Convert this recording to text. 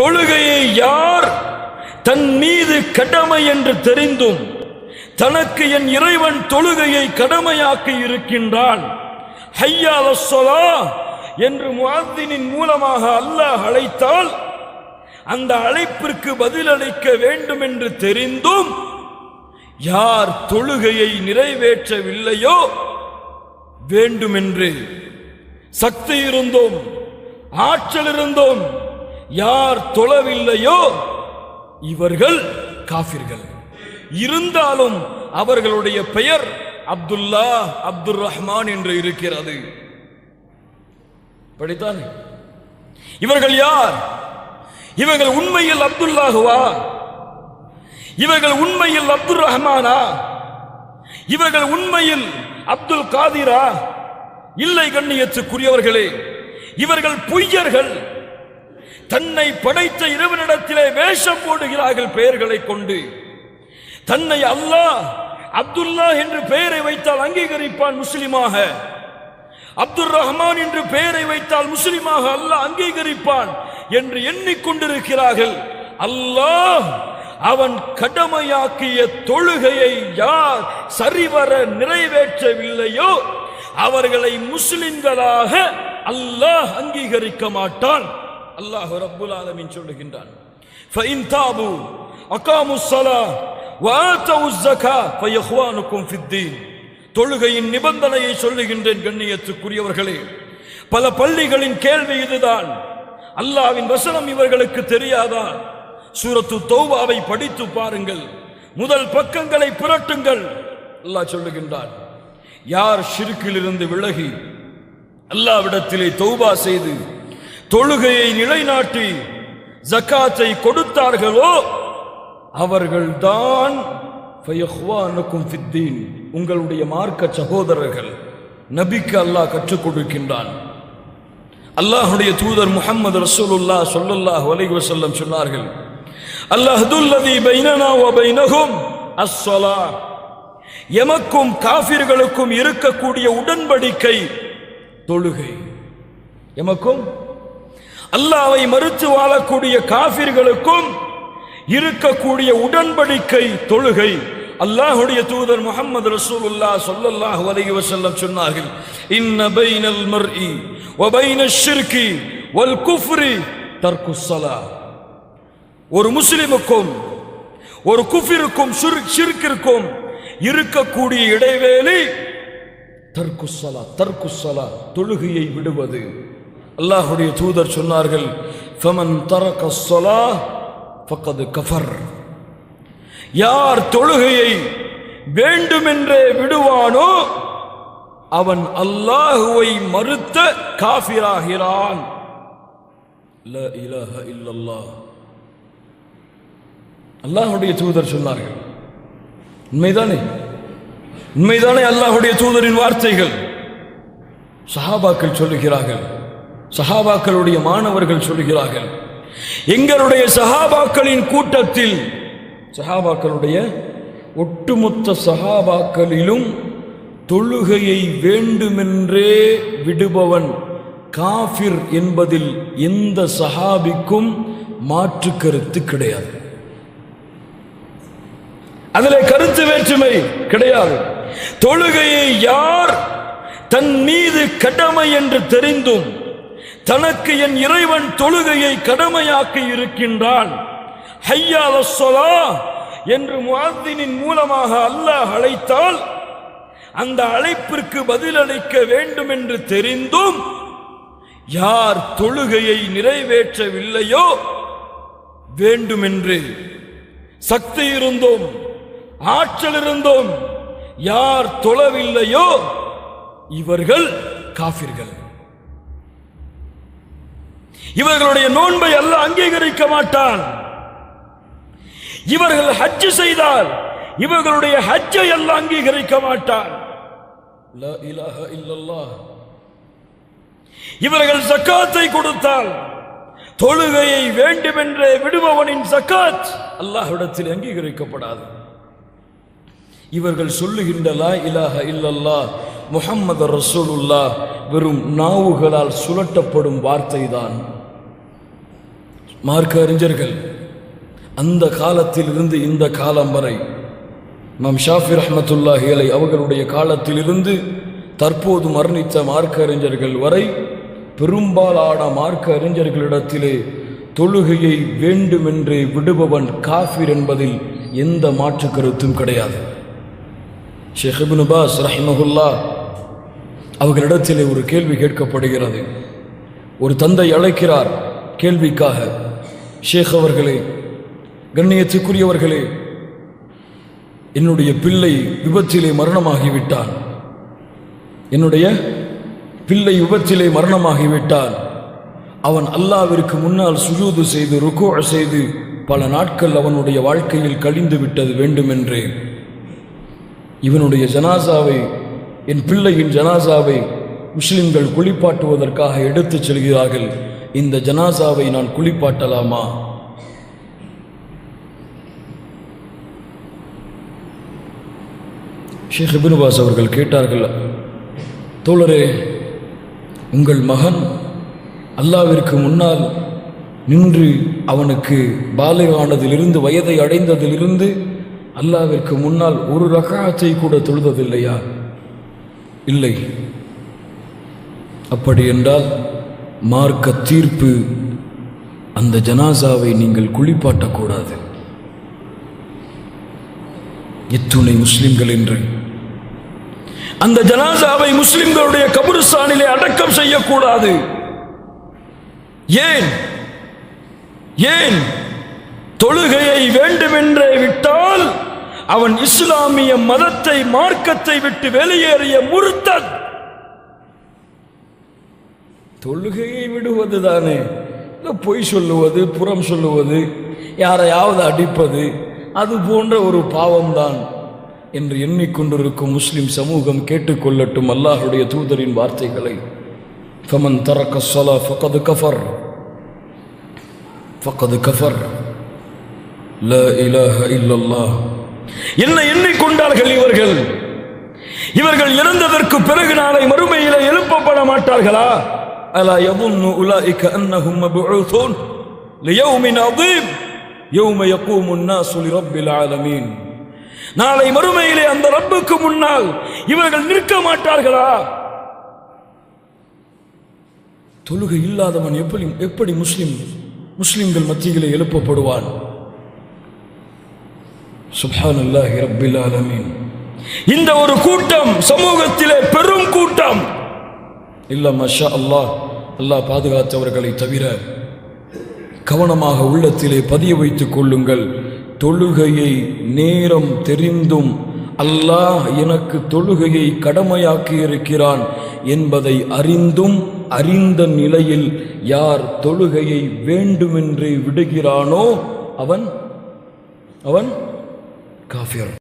தொழுகையை யார் தன் மீது கடமை என்று தெரிந்தும் தனக்கு என் இறைவன் தொழுகையை கடமையாக்கி இருக்கின்றான். ஹையா என்று முஅத்தினின் மூலமாக அல்லாஹ் அழைத்தால் அந்த அழைப்பிற்கு பதிலளிக்க வேண்டும் என்று தெரிந்தும் யார் தொழுகையை நிறைவேற்றவில்லையோ வேண்டுமென்று சக்தி இருந்தோம் ஆற்றல் இருந்தோம் யார் தொழவில்லையோ இவர்கள் காபிர்கள் இருந்தாலும் அவர்களுடைய பெயர் அப்துல்லா அப்துல் ரஹ்மான் என்று இருக்கிறது. படித்தானே இவர்கள் யார்? இவர்கள் உண்மையில் அப்துல்லாகுவா இவர்கள் உண்மையில் அப்துல் ரஹ்மானா இவர்கள் உண்மையில் அப்துல் காதிரா? இல்லை கண்ணியத்துக்குரியவர்களே இவர்கள் பொய்யர்கள். தன்னை படைத்த இறைவனிடத்திலே வேஷம் போடுகிறார்கள் பெயர்களை கொண்டு. தன்னை அல்லாஹ் அப்துல்லா என்று பெயரை வைத்தால் அங்கீகரிப்பான் முஸ்லிமாக. அப்துல் ரஹ்மான் என்று பெயரை வைத்தால் முஸ்லிமாக அல்லாஹ் அங்கீகரிப்பான் என்று எண்ணிக்கொண்டிருக்கிறார்கள். அல்லாஹ் அவன் கடமையாக்கிய தொழுகையை யார் சரிவர நிறைவேற்றவில்லையோ அவர்களை முஸ்லிம்களாக அல்லாஹ் அங்கீகரிக்க மாட்டான். அல்லாஹ் ரப்புல் ஆலமின் சொல்லுகின்றான். ஃபைன் தாபு அகாமு சலா வாத்தவு ஜகா ஃபையஹ்வானுக்கும் தொழுகையின் நிபந்தனையை சொல்லுகின்றேன் கண்ணியத்துக்குரியவர்களே. பல பள்ளிகளின் கேள்வி இதுதான். அல்லாவின் வசனம் இவர்களுக்கு தெரியாதா? சூரத்து தௌபாவை படித்து பாருங்கள். முதல் பக்கங்களை புரட்டுங்கள். அல்லாஹ் சொல்லுகின்றார் யார் ஷிருக்கிலிருந்து விலகி அல்லாவிடத்திலே தௌபா செய்து தொழுகையை நிலைநாட்டி ஜக்காத்தை கொடுத்தார்களோ அவர்கள்தான் உங்களுடைய மார்க்க சகோதரர்கள். நபிக்கு அல்லாஹ் கற்றுக் கொடுக்கின்றான். அல்லாஹுடைய தூதர் முஹம்மது ரசூலுல்லா சொல்லுல்லாஹ் வலைகு வசல்லம் சொன்னார்கள் அல்லாஹ்துல்லதி பைனனா வ பைனகும் அஸ்ஸலா. எமக்கும் காஃபிர்களுக்கும் இருக்கக்கூடிய உடன்படிக்கை தொழுகை. எமக்கும் அல்லாவை மறுத்து வாழக்கூடிய காபிர்களுக்கும் இருக்கக்கூடிய உடன்படிக்கை தொழுகை. அல்லாஹுடைய தூதர் முகமது ரசூலுல்லா சொல்லல்லாஹ் அலைஹி வஸல்லம் சொன்னார்கள் இன்ன பைனல் மர்இ வ பைன ஷிர்கி வல் குஃப்ரி தர்க்கு ஸலா. ஒரு முஸ்லிமுக்கும் ஒரு குஃபிருக்கும் ஷிர்கிற்கும் இருக்கக்கூடிய இடைவேளை தர்க்குசலா தர்க்குசலா தொழுகையை விடுவது. அல்லாஹுடைய தூதர் சொன்னார்கள் ஃபமன் தரக சொலா ஃபக்கது கஃபர். யார் தொழுகையை வேண்டுமென்றே விடுவானோ அவன் அல்லாஹுவை மறுத்த காஃபிராகிறான். அல்லாஹுடைய தூதர் சொன்னார்கள் உண்மைதானே? உண்மைதானே அல்லாஹுடைய தூதரின் வார்த்தைகள்? சஹாபாக்கள் சொல்லுகிறார்கள் சஹாபாக்களுடைய மாணவர்கள் சொல்லுகிறார்கள் எங்களுடைய சஹாபாக்களின் கூட்டத்தில் சஹாபாக்களுடைய ஒட்டுமொத்த சஹாபாக்களிலும் தொழுகையை வேண்டுமென்றே விடுபவன் காஃபிர் என்பதில் எந்த சஹாபிக்கும் மாற்று கருத்து கிடையாது. அதில் கருத்து வேற்றுமை கிடையாது. தொழுகையை யார் தன் மீது கடமை என்று தெரிந்தும் தனக்கு என் இறைவன் தொழுகையை கடமையாக்கி இருக்கின்றான். ஹையா அலஸ்ஸலா என்று முஅத்தினின் மூலமாக அல்லாஹ் அழைத்தால் அந்த அழைப்பிற்கு பதிலளிக்க வேண்டும் என்று தெரிந்தும் யார் தொழுகையை நிறைவேற்றவில்லையோ வேண்டுமென்று சக்தி இருந்தோம் ஆற்றல் இருந்தோம் யார் தொழவில்லையோ இவர்கள் காபிர்கள் இவர்களுடைய நோன்பை அல்ல அங்கீகரிக்க மாட்டான். இவர்கள் ஹஜ் செய்தால் இவர்களுடைய ஹஜ்ஜை அல்ல அங்கீகரிக்க மாட்டான். இவர்கள் சக்காத்தை கொடுத்தால் தொழுகையை வேண்டுமென்றே விடுபவனின் சக்காத் அல்லாஹ்விடத்தில் அங்கீகரிக்கப்படாது. இவர்கள் சொல்லுகின்ற லா இலாஹ இல்லல்லாஹ் முஹம்மது ரசூலுல்லா வெறும் நாவுகளால் சுழட்டப்படும் வார்த்தைதான். மார்க்க அறிஞர்கள் அந்த காலத்திலிருந்து இந்த காலம் வரை நம் ஷாஃபி ரஹ்மத்துல்லாஹி அலை அவர்களுடைய காலத்திலிருந்து தற்போது மரணித்த மார்க்க அறிஞர்கள் வரை பெரும்பாலான மார்க்க அறிஞர்களிடத்திலே தொழுகையை வேண்டுமென்றே விடுபவன் காஃபிர் என்பதில் எந்த மாற்று கருத்தும் கிடையாது. ஷேக் பாஸ் ரஹ்மஹுல்லா அவர்களிடத்திலே ஒரு கேள்வி கேட்கப்படுகிறது. ஒரு தந்தை அழைக்கிறார் கேள்விக்காக ஷேக் அவர்களே கண்ணியத்துக்குரியவர்களே என்னுடைய பிள்ளை விபத்திலே மரணமாகிவிட்டான். என்னுடைய பிள்ளை விபத்திலே மரணமாகிவிட்டான். அவன் அல்லாவிற்கு முன்னால் சுஜூது செய்து ருக்கோ செய்து பல நாட்கள் அவனுடைய வாழ்க்கையில் கழிந்து விட்டது வேண்டுமென்றே. இவனுடைய ஜனாசாவை என் பிள்ளையின் ஜனாசாவை முஸ்லிம்கள் குளிப்பாட்டுவதற்காக எடுத்துச் செல்கிறார்கள். இந்த ஜனாசாவை நான் குளிப்பாட்டலாமா? ஷேக் இபினுபாஸ் அவர்கள் கேட்டார்கள் தோழரே உங்கள் மகன் அல்லாவிற்கு முன்னால் நின்று அவனுக்கு பாலைவானதிலிருந்து வயதை அடைந்ததிலிருந்து அல்லாவிற்கு முன்னால் ஒரு ரகாச்சை கூட தொழுததில்லையா? இல்லை. அப்படி என்றால் மார்க்க தீர்ப்பு அந்த ஜனாசாவை நீங்கள் குளிப்பாட்டக்கூடாது. எத்துணை முஸ்லிம்கள் என்று அந்த ஜனாசாவை முஸ்லிம்களுடைய கபுருஸ்தானிலே அடக்கம் செய்யக்கூடாது. ஏன்? ஏன்? தொழுகையை வேண்டுமென்றே விட்டால் அவன் இஸ்லாமிய மதத்தை மார்க்கத்தை விட்டு வெளியேறிய முருத்தத் தொழுகையை விடுவது தானே இல்லை பொய் சொல்லுவது புறம் சொல்லுவது யாரையாவது அடிப்பது அது போன்ற ஒரு பாவம்தான் என்று எண்ணிக்கொண்டிருக்கும் முஸ்லிம் சமூகம் கேட்டுக்கொள்ளட்டும் அல்லாஹுடைய தூதரின் வார்த்தைகளை. ஃபமன் தரக்க சொலா ஃபகது கஃபர். ஃபகது கஃபர். ல இலஹ இல்லல்லா என்ன எண்ணிக்கொண்டார்கள் இவர்கள்? இவர்கள் இறந்ததற்கு பிறகு நாளை மறுமையில் எழுப்பப்பட மாட்டார்களா? ألا يظن أولئك أنهم مبعوثون ليوم عظيم يوم يقوم الناس لرب العالمين. நாளை மறுமையிலே அந்த ரப்புக்கு முன்னால் இவர்கள் நிற்க மாட்டார்களா? தொழுகை இல்லாதவன் எப்படி எப்படி முஸ்லிம் முஸ்லிம்கள் மத்தியில் எழுப்பப்படுவான்? சுப்ஹான் அல்லாஹி ரப்பில் ஆலமீன். இந்த ஒரு கூட்டம் சமூகத்திலே பெரும் கூட்டம். இல்லை மஷா அல்லாஹ். அல்லாஹ் பாதுகாத்தவர்களை தவிர கவனமாக உள்ளத்திலே பதிய வைத்துக் கொள்ளுங்கள். தொழுகையை நேரம் தெரிந்தும் அல்லாஹ் எனக்கு தொழுகையை கடமையாக்கி இருக்கிறான் என்பதை அறிந்தும் அறிந்த நிலையில் யார் தொழுகையை வேண்டுமென்றே விடுகிறானோ அவன் அவன் காஃபியர்